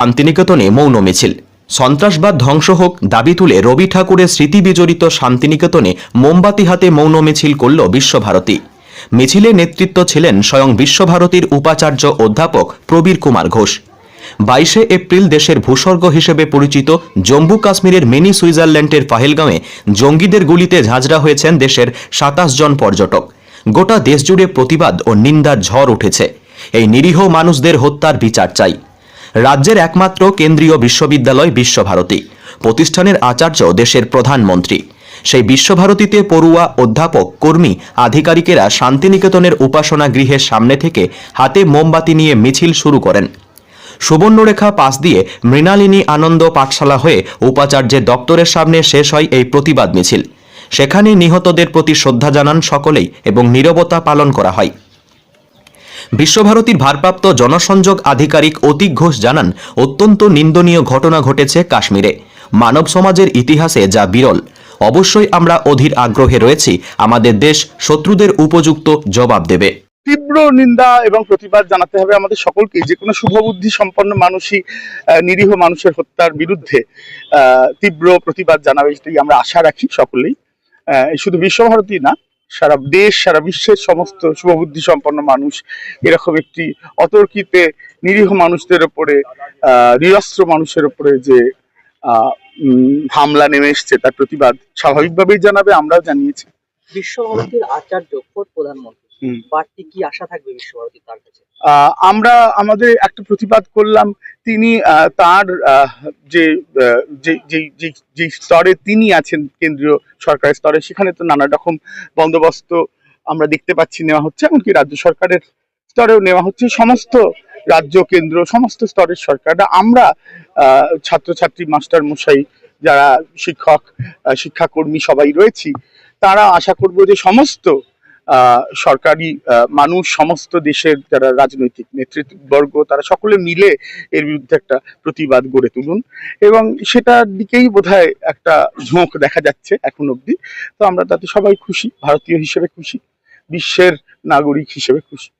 শান্তিনিকেতনে মৌন মিছিল। সন্ত্রাসবাদ ধ্বংস হোক, দাবি তুলে রবি ঠাকুরের স্মৃতি বিজড়িত শান্তিনিকেতনে মোমবাতি হাতে মৌন মিছিল করল বিশ্বভারতী। মিছিলে নেতৃত্ব ছিলেন স্বয়ং বিশ্বভারতীর উপাচার্য অধ্যাপক প্রবীর কুমার ঘোষ। বাইশে এপ্রিল দেশের ভূস্বর্গ হিসেবে পরিচিত জম্মু কাশ্মীরের মিনি সুইজারল্যান্ডের পাহেলগাঁওয়ে জঙ্গিদের গুলিতে ঝাঁঝরা হয়েছেন দেশের সাতাশ জন পর্যটক। গোটা দেশজুড়ে প্রতিবাদ ও নিন্দার ঝড় উঠেছে। এই নিরীহ মানুষদের হত্যার বিচার চাই। রাজ্যের একমাত্র কেন্দ্রীয় বিশ্ববিদ্যালয় বিশ্বভারতী। প্রতিষ্ঠানের আচার্য দেশের প্রধানমন্ত্রী। সেই বিশ্বভারতীতে পড়ুয়া অধ্যাপক, কর্মী, আধিকারিকেরা শান্তিনিকেতনের উপাসনা গৃহের সামনে থেকে হাতে মোমবাতি নিয়ে মিছিল শুরু করেন। সুবর্ণরেখা পাশ দিয়ে মৃণালিনী আনন্দ পাঠশালা হয়ে উপাচার্যের দপ্তরের সামনে শেষ হয় এই প্রতিবাদ মিছিল। সেখানে নিহতদের প্রতি শ্রদ্ধা জানান সকলেই এবং নীরবতা পালন করা হয়। বিশ্বভারতীর ভারপ্রাপ্ত জনসংযোগ আধিকারিক অতীক ঘোষ জানান, অত্যন্ত নিন্দনীয় ঘটনা ঘটেছে কাশ্মীরে। মানব সমাজের ইতিহাসে যা বিরল। অবশ্যই আমরা অধীর আগ্রহে রয়েছি, আমাদের দেশ শত্রুদের উপযুক্ত জবাব দেবে। তীব্র নিন্দা এবং প্রতিবাদ জানাতে হবে আমাদের সকলকে, যে কোনো শুভবুদ্ধি সম্পন্ন মানুষই নিরীহ মানুষের হত্যার বিরুদ্ধে তীব্র প্রতিবাদ জানাবে আমরা আশা রাখি সকলেই। শুধু বিশ্বভারতী না সারা দেশ সারা বিশ্বের সমস্ত শুভবুদ্ধি সম্পন্ন মানুষ এরকম একটি অতর্কিতে নিরীহ মানুষদের ওপরে আহ, নিরস্ত্র মানুষের ওপরে যে হামলা নেমে এসছে তার প্রতিবাদ স্বাভাবিকভাবেই জানাবে আমরাও জানিয়েছি বিশ্বভারতীর আচার্য প্রধানমন্ত্রী। বাড়তি কি আশা থাকবে বিশ্বভারতীর তার কাছে? আমরা আমাদের একটা প্রতিবাদ করলাম তিনি তার যে যে- যে- যে- স্তরে তিনি আছেন কেন্দ্রীয় সরকারের স্তরে সেখানে তো নানা রকম বন্দোবস্ত আমরা দেখতে পাচ্ছি নেওয়া হচ্ছে এমনকি রাজ্য সরকারের স্তরেও নেওয়া হচ্ছে। সমস্ত রাজ্য কেন্দ্র সমস্ত স্তরের সরকাররা আমরা আহ, ছাত্রছাত্রী মাস্টার মশাই যারা শিক্ষক শিক্ষাকর্মী সবাই রয়েছি তারা আশা করব যে সমস্ত সরকারি মানুষ, সমস্ত দেশের যারা রাজনৈতিক নেতৃত্ববর্গ তারা সকলে মিলে এর বিরুদ্ধে একটা প্রতিবাদ গড়ে তুলুন। এবং সেটার দিকেই বোধহয় একটা ঝোঁক দেখা যাচ্ছে এখন অবধি। তো আমরা তাতে সবাই খুশি, ভারতীয় হিসেবে খুশি, বিশ্বের নাগরিক হিসেবে খুশি।